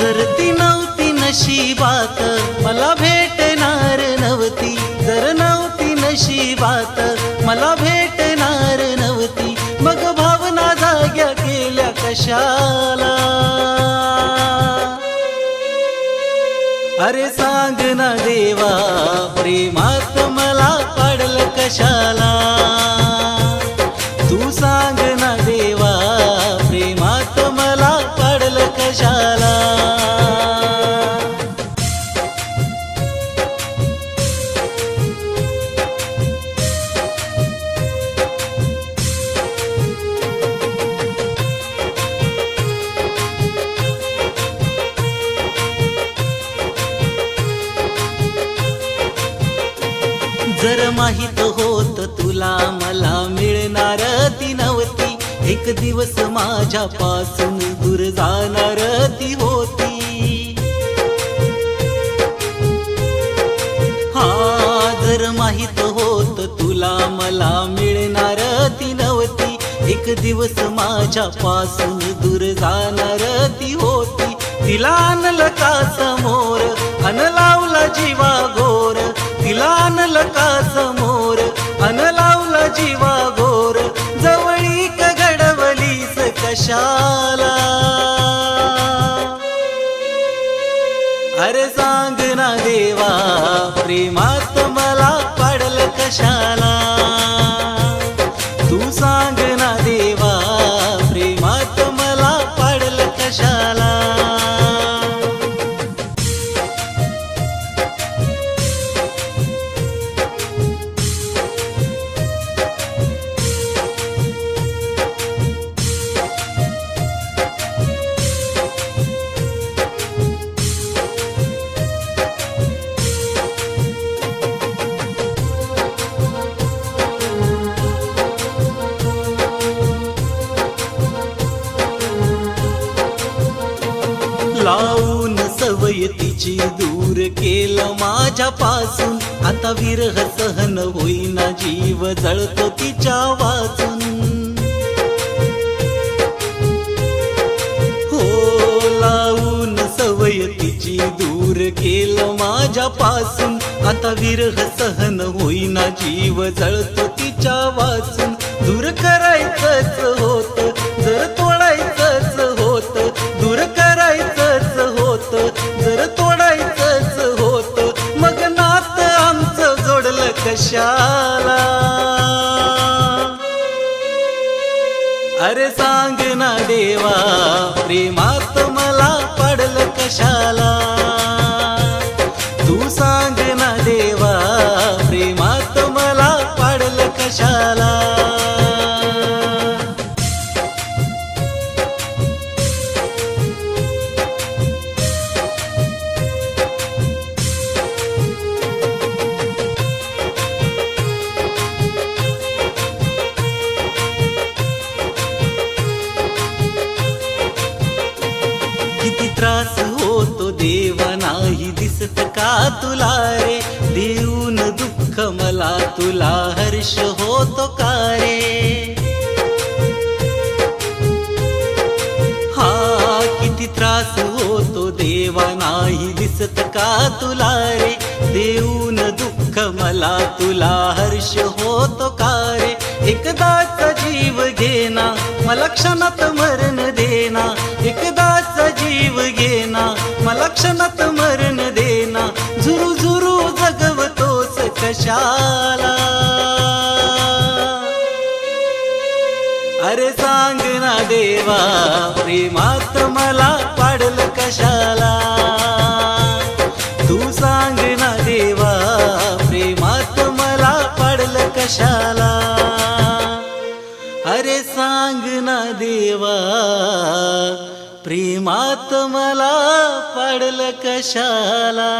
जर ती नव्हती नशिबात मला भेटणार नव्हती. जर नव्हती नशिबात मला भेटणार नव्हती. मग भावना जाग्या केल्या कशाला? अरे सांग ना देवा प्रेमात मला पडलं कशाला? तू सांग जर माहीत होत तुला मला मिळणार ती नव्हती. एक दिवस माझ्या पासून दूर जाणार ती होती. हा जर माहीत होत तुला मला मिळणार ती नव्हती. एक दिवस माझ्या पासून दूर जाणार ती होती. तिला आणलं का समोर? अन लावला जीवा गोर दिला नलका का समोर? अन लावला जीवा गोर. जवळीक घडवलीस कशाला? अरे सांग ना देवा प्रेमात मला पडल कशाला? तू सांग लावून सवय तिची दूर केलं माझ्यापासून. आता विरह सहन होईना जीव जळतो तिच्या वाचून. हो लावून सवय तिची दूर केलं माझ्यापासून. आता विरह सहन होईना जीव जळतो तिच्या वाचून. दूर करायचंच होत जर तोडा झाला अरे सांग ना देवा प्रेमात मला पडलं कशाला? किती त्रास होतो देवा नाही दिसत का तुला रे? देऊन दुःख मला तुला हर्ष होतो का रे? हा किती त्रास होतो देवा नाही दिसत का तुला रे? देऊन दुःख मला तुला हर्ष होतो का रे? एकदाच जीव घेना मला क्षणात मरण क्षणात मरण देना. झुरू झुरू जगवतोच कशाला. अरे सांग ना देवा प्रेमात मला पाडल कशाला? तू सांग ना देवा प्रेमात मला पाडल कशाला? अरे सांग ना देवा प्रेमात मला पाडल कशाला?